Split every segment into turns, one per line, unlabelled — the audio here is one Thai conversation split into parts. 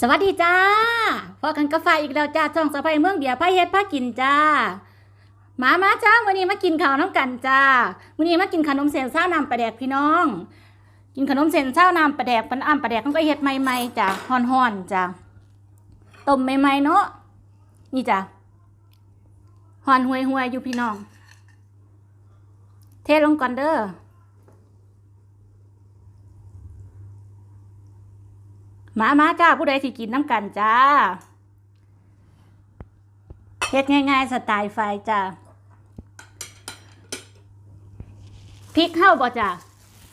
สวัสดีจ้าพอกันกาแฟอีกแล้วจ้าช่องสะพายเมืองเบียร์พายเฮ็ดพากินจ้ามามาจ้าวันนี้มากินข้าวน้ำกันจ้าวันนี้มากินขนมเส้นข้าวน้ำปลาแดกพี่น้อง กินขนมเส้นข้าวน้ำปลาแดกปันอ้ำปลาแดกมันก็เฮ็ดใหม่ๆจ้าฮ้อนๆจ้าต้มใหม่ๆเนาะนี่จ้าฮ้อนห่วยๆอยู่พี่น้อง เทลงก่อนเด้อ มามาจ้าผู้ใดสิกินน้ำกันจ้าเฮ็ดง่ายๆสไตล์ไฟจ้าพริกเข้าบ่จ้า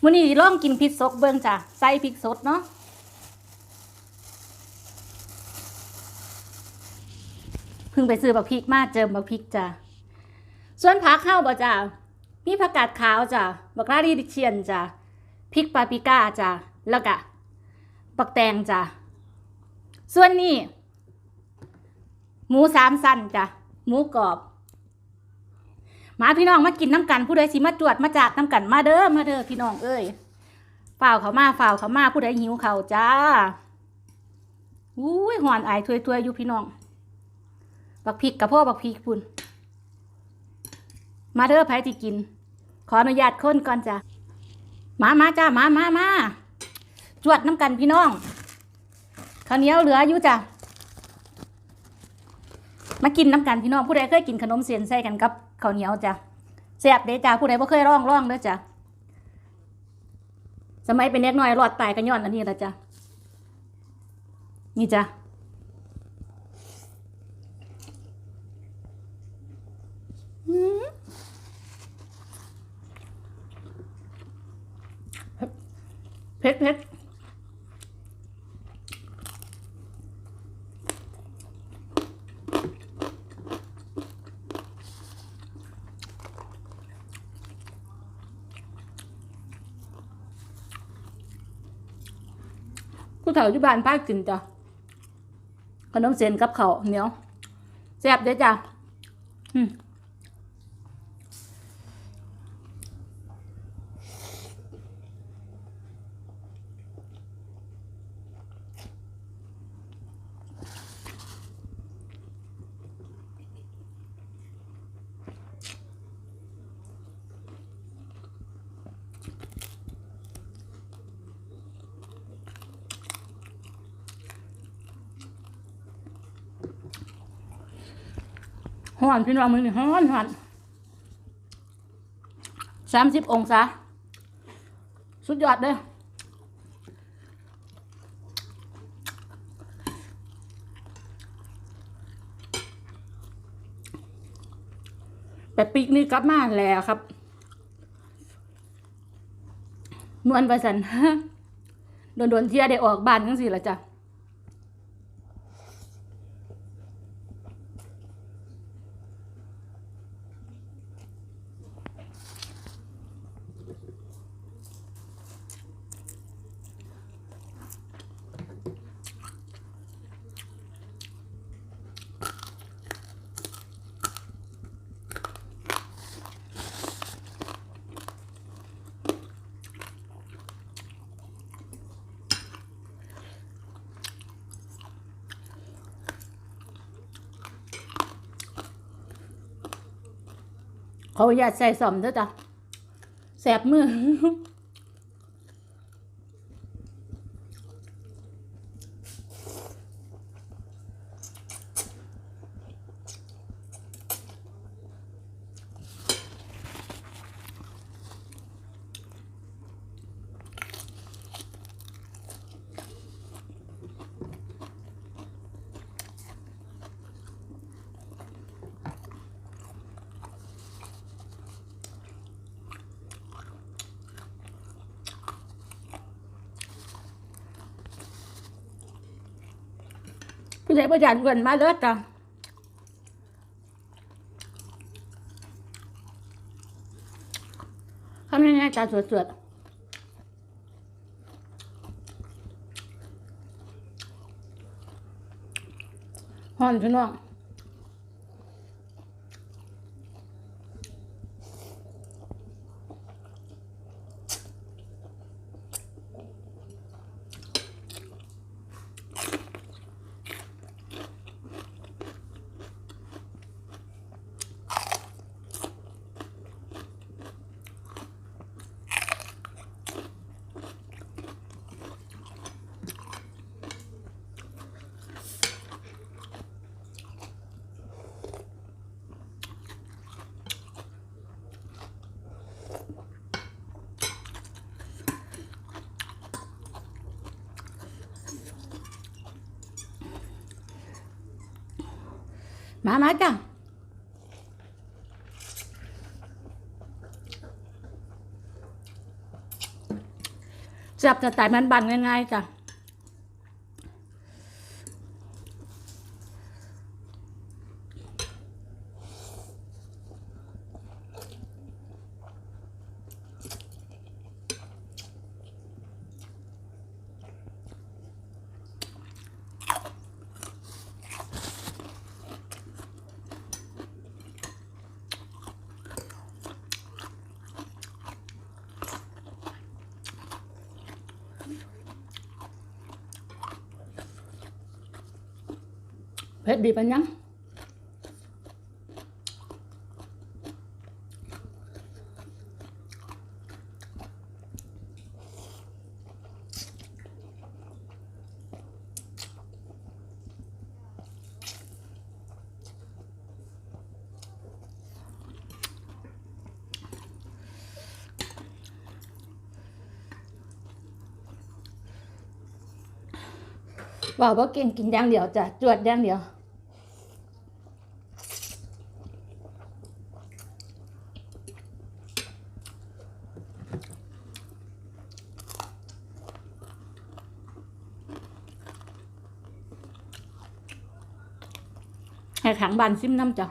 มื้อนี้ลองกินพริกสดเบิ่งจ้าใส่พริกสดเนาะเพิ่งไปซื้อบักพริกมาเจิมบักพริกจ้าส่วนผักเข้าบ่จ้ามีผักกาดขาวจ้าบักราดีดิเชียนจ้าพริกปาปริก้าจ้าแล้วก็ บักแตงจ้าส่วนนี้ หมูสามสันจ้ะ หมูกรอบ มาพี่น้องมากินน้ำกัน ผู้ใดสิมาจวดมาจากน้ำกันมาเด้อมาเด้อพี่น้องเอ้ยฝ่าวเขามาฝ่าวเขามาผู้ใดหิวเขาจ้าอุ้ยหอนไอายถวยๆอยู่พี่น้อง บักพริกกับพ่อบักพริกพุ่น มาเด้อไผที่กิน ขออนุญาตคนก่อนจ้ะ มามาจ้ามามามา จวดน้ำกันพี่น้องข้าวเหนียวเหลืออยู่จ้ะมากินน้ำกันพี่น้องผู้ใดเคยกินขนมเสียนใส่กันกับข้าวเหนียวจ้ะแซ่บเด้จ้าผู้ใดบ่เคยร่องร่องเด้อจ้ะสมัยเป็นเด็กน้อยรอดตายกันย้อนอันนี้ละจ้ะนี่จ้ะอืมเผ็ดเผ็ด กูเฒ่าอยู่บ้านพากินจ้ะขนมเส้นกับข้าวเหนียวแซ่บเด้จ้ะอืม ฮ้อนพี่น้องมือนี่ฮ้อนฮ้อนสามสิบองศาสุดยอดเลยแต่ปีกนี่กลับมาแล้วครับ นวลประสันโดนโดนเที่ยได้ออกบ้านทั้งสี่ละจ้ะ เขาอยากใส่สอมเด้อจ้ะแสบมือ ผู้ใหญ่ประหยัดเงินมาเด้อจ้ะทำยังไงจ้าสวดๆฮ้อนพี่น้อง มามาจ้ะจับจะตายมันบันง่ายๆจ้ะ เผ็ดดีปันยังว่าบ่เก่งกินอย่างเดียวจ้ะจวดอย่างเดียว ให้ขังบานซิมน้ำจ้ะ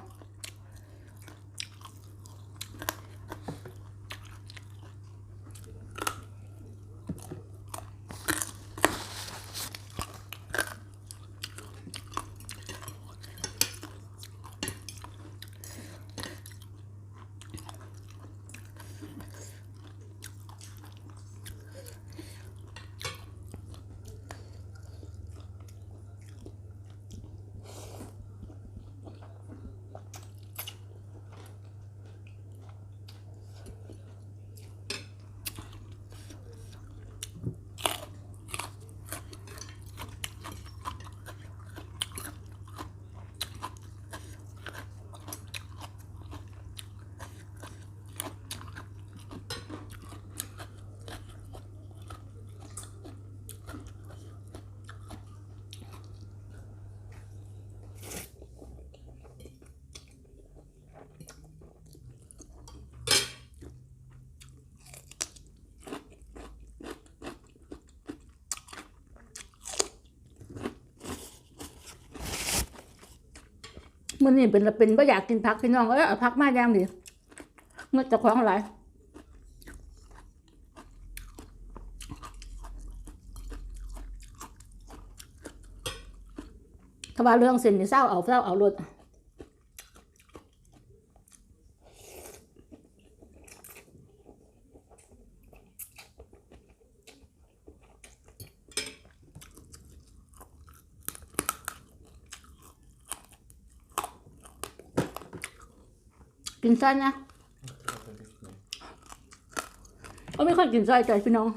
มื่อนี่เป็นละเป็นบ่อยากกินผักพี่น้องเอ้ยเอผักมาอย่างดีเมื่อจะคล้องอะไรถ้าว่าเรื่องเส้นนี่เศร้าเอาเศร้าเอารถ กินไส้นะก็ไม่ค่อยกินไส้ใจพี่น้อง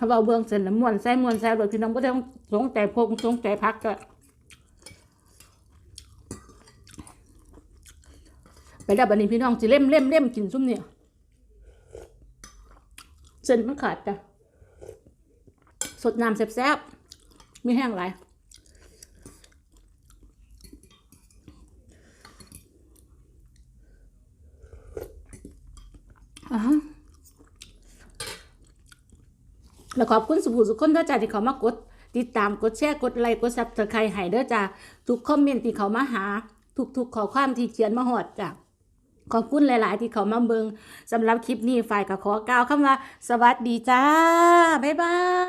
ถ้าเราเบื้องเสร็จแล้วมวนใส่มวนใส่เลยพี่น้องก็ต้องสงใจพงสงใจพักก็ ไปดับอันนี้พี่น้องจะเล่มเล่มเล่มกินซุ่มเนี่ยเส้นมันขาดจ้ะสดน้ำแซ่บๆมีแห้งหลายอ่าแล้วขอบคุณสุภูสุคนด้อจ้าที่เขามากด ติดตามกดแชร์กดไลค์กดซับสไครต์ให้เด้อจ้าทุกคอมเมนต์ที่เขามาหา ทุกๆขอความที่เขียนมาหอดจ้ะ ขอบคุณหลาย ๆ ที่เขามาเบิงสำหรับคลิปนี้ฝ่ายก็ขอกล่าวคำว่า สวัสดีจ้า บ๊ายบาย